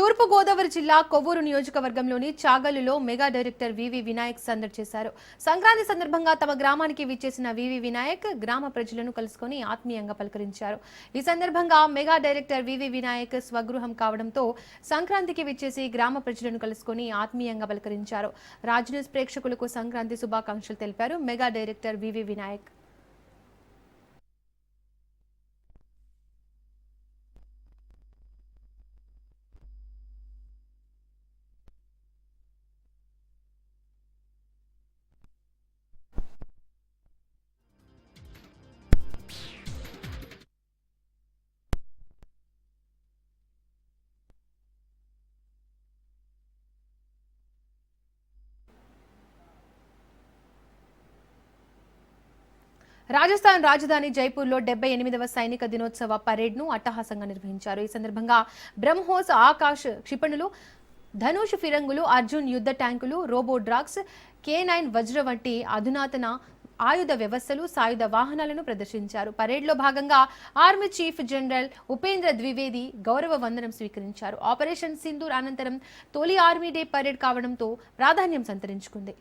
తూర్పు గోదావరి జిల్లా కొవ్వూరు నియోజకవర్గంలోని చాగల్లులో mega director V V Vinayak సందడి చేశారు. సంక్రాంతి సందర్భంగా తమ గ్రామానికి విచ్చేసిన వివి వినాయక్ గ్రామ ప్రజలను కలుసుకొని ఆత్మీయంగా పలకరించారు. ఈ సందర్భంగా మెగా డైరెక్టర్ వివి వినాయక్ స్వగృహం కావడంతో సంక్రాంతికి విచ్చేసి గ్రామ ప్రజలను కలుసుకొని ఆత్మీయంగా పలకరించారు. రాజ్ న్యూస్ ప్రేక్షకులకు సంక్రాంతి శుభాకాంక్షలు తెలిపారు. Mega director V V Vinayak. Rajasthan రాజధాని జైపూర్లో డెబ్బై ఎనిమిదవ సైనిక దినోత్సవ పరేడ్ను అట్టహాసంగా నిర్వహించారు. ఈ సందర్భంగా బ్రహ్మోస్ ఆకాశ్ క్షిపణులు ధనుష్ ఫిరంగులు అర్జున్ యుద్ధ ట్యాంకులు రోబో డ్రాగ్స్ కే నైన్ వజ్ర వంటి అధునాతన ఆయుధ వ్యవస్థలు సాయుధ వాహనాలను ప్రదర్శించారు. పరేడ్లో భాగంగా army chief general Upendra Dwivedi గౌరవ వందనం స్వీకరించారు. ఆపరేషన్ సింధూర్ అనంతరం తొలి ఆర్మీ డే పరేడ్ కావడంతో ప్రాధాన్యం సంతరించుకుంది.